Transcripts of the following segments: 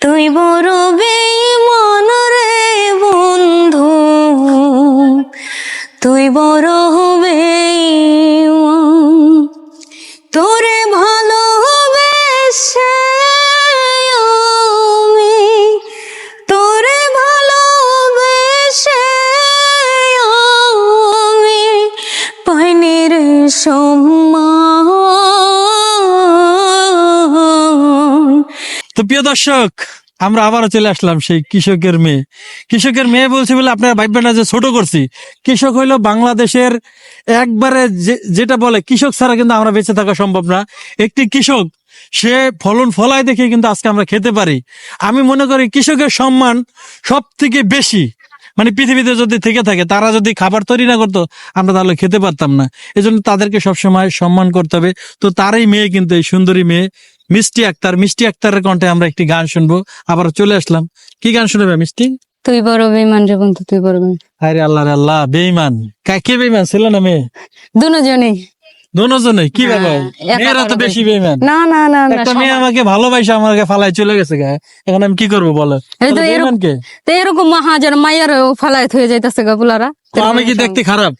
তুই বড় বেঈমান রে বন্ধু। তুই বড় বেঈমান তোরে ভালোবেসে আমি। তোরে ভালোবেসে আমি। পাইনি রে তো প্রিয় দর্শক, আমরা আবারও চলে আসলাম সেই কৃষকের মেয়ে। কৃষকের মেয়ে বলছে বলে আপনারা ভাববেন না যে ছোট করছি। কৃষক হইল বাংলাদেশের একবারে যেটা বলে, কৃষক ছাড়া কিন্তু আমরা বেঁচে থাকা সম্ভব না। একটি কৃষক, সে ফলন ফলায় দেখে কিন্তু আজকে আমরা খেতে পারি। আমি মনে করি কৃষকের সম্মান সব থেকে বেশি। মানে পৃথিবীতে যদি থেকে থাকে, তারা যদি খাবার তৈরি না করতো, আমরা তাহলে খেতে পারতাম না। এজন্য তাদেরকে সবসময় সম্মান করতে হবে। তো তারই মেয়ে কিন্তু এই সুন্দরী মেয়ে। মিষ্টি আক্তার মিষ্টি আক্তারের কণ্ঠে আমরা একটি গান শুনব। আবার চলে আসলাম। কি গান শুনবে মিষ্টি? তুই বড় বেঈমান রে বন্ধু তুই বড় বেঈমান। আরে আল্লাহ রে আল্লাহ বেইমান কা- কে বেইমান ছিল না মেয়ে? দুজনেই। কি হ্যাঁ, ব্যাপার? মেয়েরা তো বেশি বেইমান না না না একটা মেয়ে আমাকে ভালোবাসে আমাকে ফালাই চলে গেছে গায়ে এখন আমি কি করব বলো? এই তো এরকম- বেইমান কে তো এরকম মাহাজন মায়ের ফালাই হয়ে যাইতেছে গা বুলারা। তো আমি কি দেখতে খারাপ?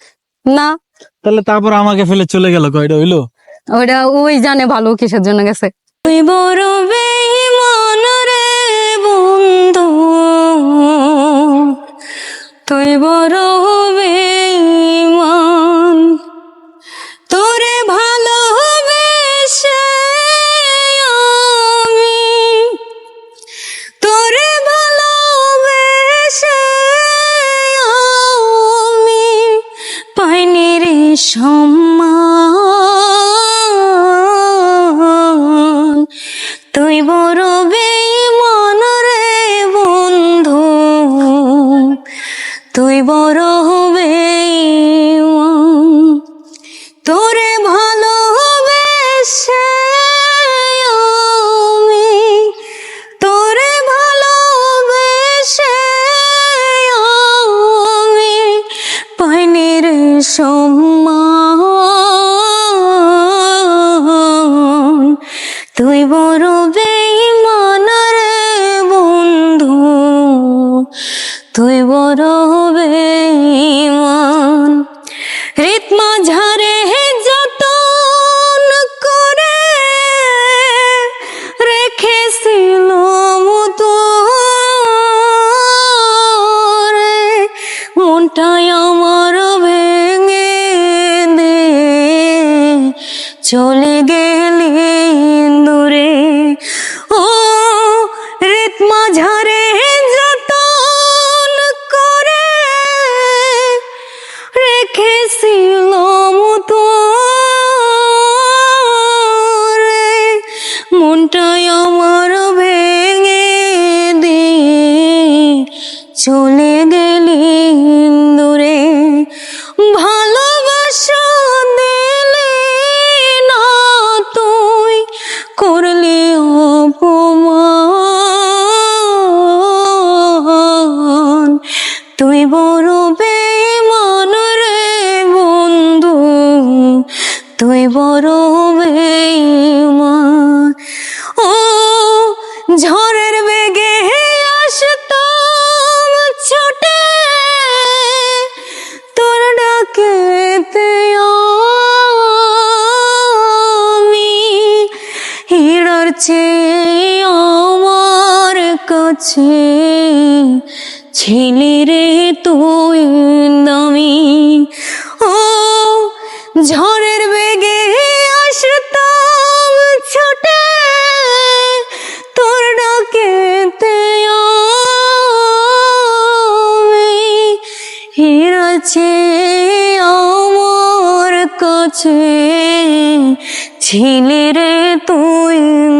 না। তাহলে তারপর আমাকে ফেলে চলে গেল কয়টা হইল? ওইটা ওই জানে ভালো কিসের জন্য গেছে। তুই বড় বেঈমান রে বন্ধু। তুই বড় বেঈমান তোরে ভালোবেসে আমি। তোরে ভালোবেসে আমি। পাইনি রে তুই বড় হবে তোরে বেঈমান রিতমা ঝারে যতন করে রেখেছিল তোরে মনটাই আমার ভেঙে দে। চলে গেলি রেখেছিলাম চেয়ে আমার কাছে। ছিলি রে তুই দামি। ও, ঝড়ের বেগে আসতাম ছোটে। তোর ডাকেতে হিরাছে আমার কাছে। ছিলি রে তুই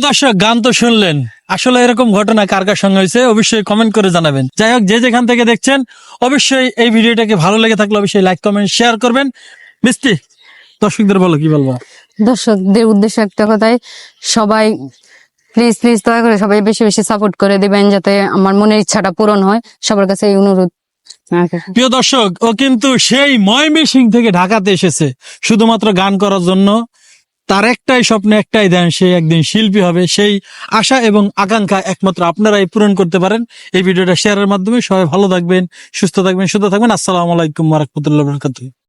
প্রিয় দর্শক গান তো শুনলেন। আসলে এরকম ঘটনা কার কার সঙ্গে হয়েছে অবশ্যই কমেন্ট করে জানাবেন। যাই হোক যে যেখান থেকে দেখছেন অবশ্যই এই ভিডিওটাকে ভালো লেগে থাকলে অবশ্যই লাইক কমেন্ট শেয়ার করবেন। মিষ্টি দর্শকদের বলো কি বলব? দর্শকদের উদ্দেশ্যে একটা কথাই সবাই প্লিজ প্লিজ দয়া করে সবাই বেশি বেশি সাপোর্ট করে দিবেন যাতে আমার মনের ইচ্ছাটা পূরণ হয়। সবার কাছে এই অনুরোধ। প্রিয় দর্শক ও কিন্তু সেই ময়মনসিং থেকে ঢাকাতে এসেছে। শুধুমাত্র গান করার জন্য তার একটাই স্বপ্ন, একটাই দেন সে একদিন শিল্পী হবে। সেই আশা এবং আকাঙ্ক্ষা একমাত্র আপনারাই পূরণ করতে পারেন। এই ভিডিওটা শেয়ারের মাধ্যমে সবাই ভালো থাকবেন, সুস্থ থাকবেন সুস্থ থাকবেন। আসসালামু আলাইকুম রহমতুল্লাহ বরকাতুহ।